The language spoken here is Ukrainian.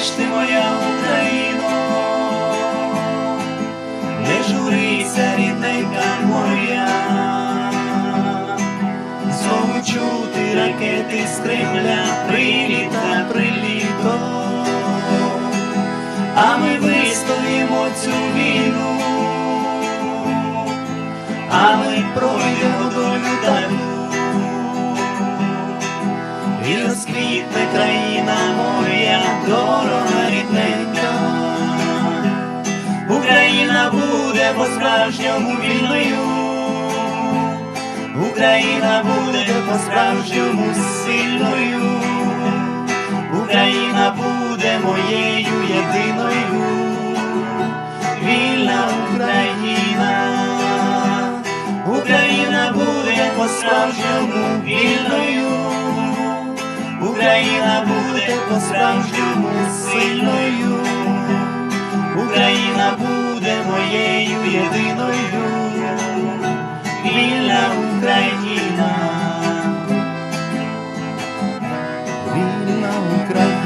ж ти моя Україно, не журися, рідненька моя, знову чути ракети з Кремля, приліта, приліто, а ми вистоїмо цю війну, а ми пройдемо долю таку. І країна моя, дорога рідненька, Україна буде по-справжньому вільною, Україна буде по-справжньому сильною, Україна буде моєю єдиною, вільна Україна, Україна буде по-справжньому вільною. по справжньому сильною, Україна буде моєю єдиною, вільна Україна, вільна Україна.